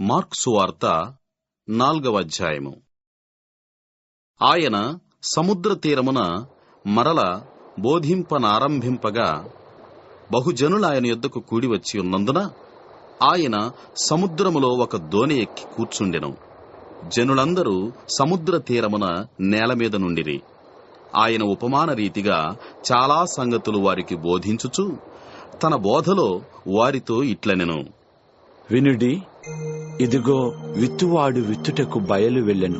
మార్క్సువార్త నాల్గవ అధ్యాయము. ఆయన సముద్ర తీరమున మరల బోధింపనారంభింపగా బహుజనులాయన యొద్దకు కూడి వచ్చి ఉన్నందున ఆయన సముద్రములో ఒక దోణి ఎక్కి కూర్చుండెను. జనులందరూ సముద్ర తీరమున నేల మీద నుండిరి. ఆయన ఉపమాన రీతిగా చాలా సంగతులు వారికి బోధించుచు తన బోధలో వారితో ఇట్లనెను. వినుడి ఇదిగో విత్తువాడు విత్తుటకు బయలు వెళ్ళెను.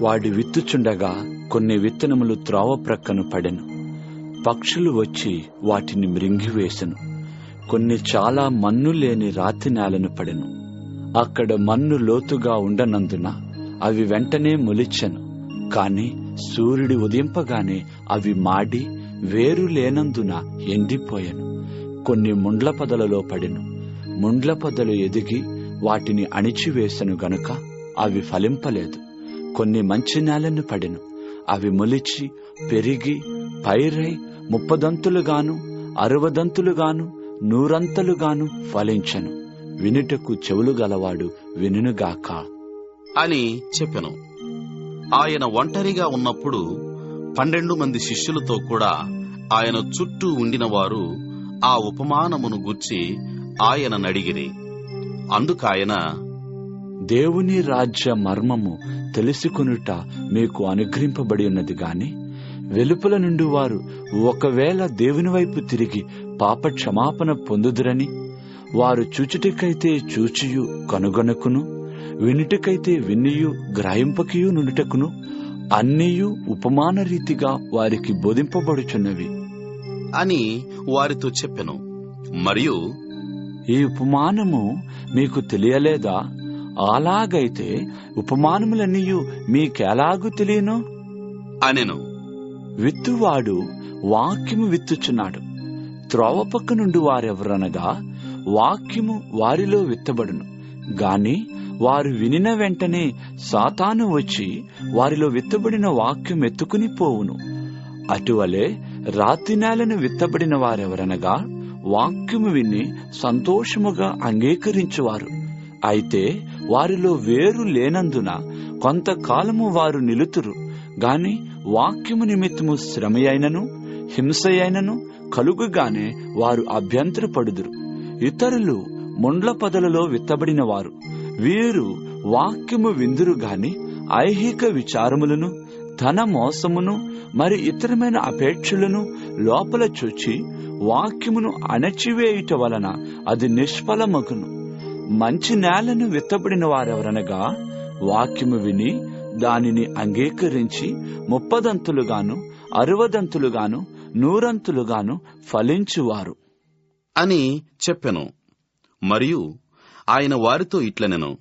వాడు విత్తుచుండగా కొన్ని విత్తనములు త్రోవ ప్రక్కను పడెను. పక్షులు వచ్చి వాటిని మృంగివేసెను. కొన్ని చాలా మన్ను లేని రాతి నేలను పడెను. అక్కడ మన్ను లోతుగా ఉండనందున అవి వెంటనే మొలిచెను. కాని సూర్యుడి ఉదయింపగానే అవి మాడి వేరు లేనందున ఎండిపోయెను. కొన్ని ముండ్ల పొదలలో పడెను. ముండ్ల పొదలు ఎదిగి వాటిని అణిచివేసెను గనుక అవి ఫలింపలేదు. కొన్ని మంచి నేలను పడెను. అవి మొలిచి పెరిగి పైరై ముప్పదంతులుగాను అరవదంతులుగాను నూరంతలుగాను ఫలించెను. వినుటకు చెవులు గలవాడు వినుగాక అని చెప్పెను. ఆయన ఒంటరిగా ఉన్నప్పుడు పన్నెండు మంది శిష్యులతో కూడా ఆయన చుట్టూ ఉండినవారు ఆ ఉపమానమును గూర్చి ఆయన నడిగిరి అందుకాయన దేవుని రాజ్య మర్మము తెలుసుకొనుట మీకు అనుగ్రహింపబడి ఉన్నది గాని వెలుపల నుండి వారు ఒకవేళ దేవుని వైపు తిరిగి పాప క్షమాపణ పొందుదురని వారు చూచుటకైతే చూచియు కనుగొనకును వినుటకైతే వినియు గ్రహింపకియు నుండుటకును అన్నీయు ఉపమాన రీతిగా వారికి బోధింపబడుచున్నవి. అని వారితో చెప్పెను. మరియు ఈ ఉపమానము మీకు తెలియలేదా? అలాగైతే ఉపమానములన్నీయు మీకెలాగు తెలియను? అనెను. విత్తువాడు వాక్యము విత్తుచున్నాడు. త్రోవ పక్క నుండి వారెవరనగా వాక్యము వారిలో విత్తబడును. గాని వారు వినిన వెంటనే సాతాను వచ్చి వారిలో విత్తబడిన వాక్యం ఎత్తుకుని పోవును. అటువలే రాతి నేలను విత్తబడిన వారెవరనగా వాక్యము విని సంతోషముగా అంగీకరించువారు. అయితే వారిలో వేరు లేనందున కొంతకాలము వారు నిలుతురు. గాని వాక్యము నిమిత్తము శ్రమయైనను హింసయైనను కలుగుగానే వారు అభ్యంతరపడుదురు. ఇతరులు ముండ్ల పదలలో విత్తబడిన వారు వీరు వాక్యము విందురు గాని ఐహిక విచారములను ధన మోసమును మరి ఇతరమైన అపేక్షలను లోపల చూచి వాక్యమును అణచివేయుట వలన అది నిష్ఫలమగును. మంచి నేలను విత్తబడిన వారెవరనగా వాక్యము విని దానిని అంగీకరించి ముప్పదంతులుగాను అరవదంతులుగాను నూరంతులుగాను ఫలించువారు. అని చెప్పెను. మరియు ఆయన వారితో ఇట్లనెను.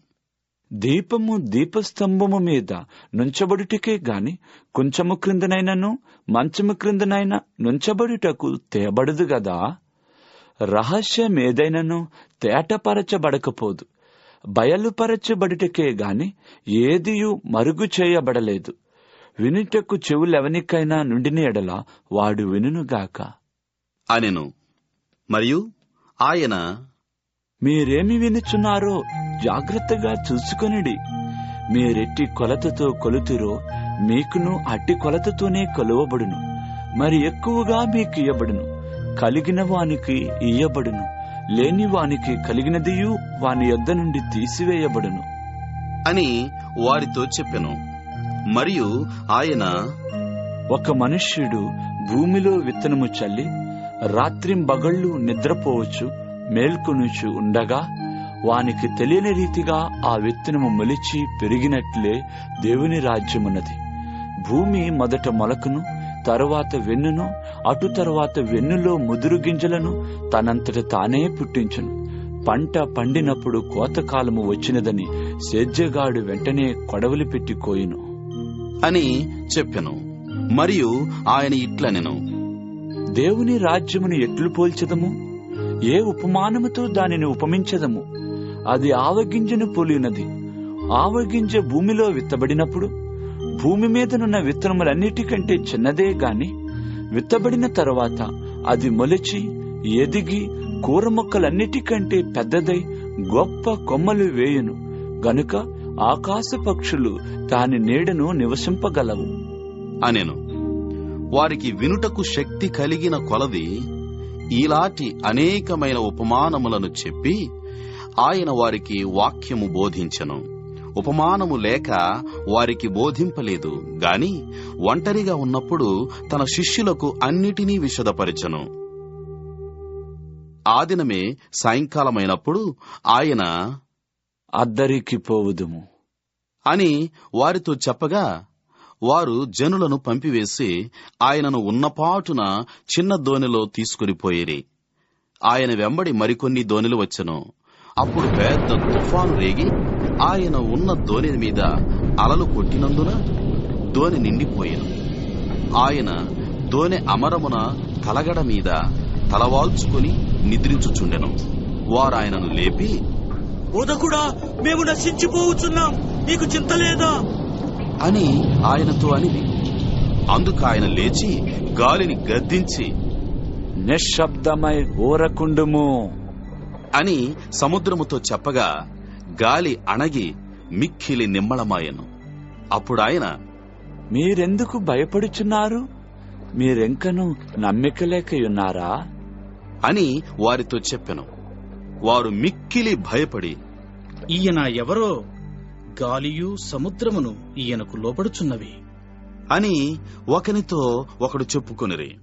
దీపము దీపస్తంభము మీద నుంచబడుటకే గాని కొంచెము క్రిందనైనను మంచము క్రిందనైనా నుంచబడుటకు తేబడదు గదా? రహస్యమేదైనను తేటపరచబడకపోదు. బయలుపరచబడుటకే గాని ఏదియు మరుగు చేయబడలేదు. వినుటకు చెవులెవనికైనా నుండిన ఎడల వాడు వినుగాక అనెను. మరియు ఆయన మీరేమి వినుచున్నారో జాగ్రత్తగా చూసుకొనిడి. మీరెట్టి కొలతతో కొలుతురో మీకును అట్టి కొలతతోనే కొలువబడును. మరి ఎక్కువగా మీకు ఇయ్యబడును కలిగిన వానికి ఇయ్యబడును. లేని వానికి కలిగినదియు వాని యొద్ద నుండి తీసివేయబడును. అని వారితో చెప్పెను. మరియు ఆయన ఒక మనుష్యుడు భూమిలో విత్తనము చల్లి రాత్రింబగళ్ళు నిద్రపోవచ్చు మేల్కొనుచు ఉండగా వానికి తెలియని రీతిగా ఆ విత్తనము మొలిచి పెరిగినట్లే దేవుని రాజ్యమున్నది. భూమి మొదట మొలకను తరువాత వెన్నును అటు తరువాత వెన్నులో ముదురు గింజలను తనంతట తానే పుట్టించును. పంట పండినప్పుడు కోతకాలము వచ్చినదని సేద్యగాడు వెంటనే కొడవలి పెట్టి కోయును అని చెప్పెను. మరియు ఆయన ఇట్లనెను. దేవుని రాజ్యమును ఎట్లు పోల్చదము? ఏ ఉపమానముతో దానిని ఉపమించదము? అది ఆవగింజను పోలినది. ఆవగింజ భూమిలో విత్తబడినప్పుడు భూమి మీదనున్న విత్తనములన్నిటికంటే చిన్నదే గాని విత్తబడిన తరువాత అది మొలిచి ఎదిగి కూర మొక్కలన్నిటికంటే పెద్దదై గొప్ప కొమ్మలు వేయును. గనుక ఆకాశ పక్షులు దాని నీడను నివసింపగలవు. అనెను. వారికి వినుటకు శక్తి కలిగిన కొలది ఈలాటి అనేకమైన ఉపమానములను చెప్పి ఆయన వారికి వాక్యము బోధించెను. ఉపమానము లేక వారికి బోధింపలేదు. గాని ఒంటరిగా ఉన్నప్పుడు తన శిష్యులకు అన్నిటినీ విశదపరచెను. ఆ దినమే సాయంకాలమైనప్పుడు ఆయన అద్దరికి పోవుదుము అని వారితో చెప్పగా వారు జనులను పంపివేసి ఆయనను ఉన్నపాటున చిన్న దోణిలో తీసుకుని పోయిరి. ఆయన వెంబడి మరికొన్ని దోణిలు వచ్చెను. అప్పుడు పెద్ద తుఫాను రేగి ఆయన ఉన్న దోణి మీద అలలు కొట్టినందున దోణి నిండిపోయాను. ఆయన దోణి అమరమున తలగడ మీద తలవాల్చుకుని నిద్రించుచుండెను. వారాయనను లేపి బోధకుడా మేము నశించిపోవచ్చున్నాం నీకు చింత లేదా? అని ఆయనతో అనిది. అందుకు ఆయన లేచి గాలిని గద్దించి నిశ్శబ్దమై ఊరకుండుము. అని సముద్రముతో చెప్పగా గాలి అణగి మిక్కిలి నిమ్మళమాయను. అప్పుడు ఆయన మీరెందుకు భయపడుచున్నారు? మీరెంకను నమ్మిక లేకయున్నారా? అని వారితో చెప్పెను. వారు మిక్కిలి భయపడి ఈయన ఎవరో గాలియు సముద్రమును ఈయనకు లోబడుచున్నవి. అని ఒకనితో ఒకడు చెప్పుకొనిరి.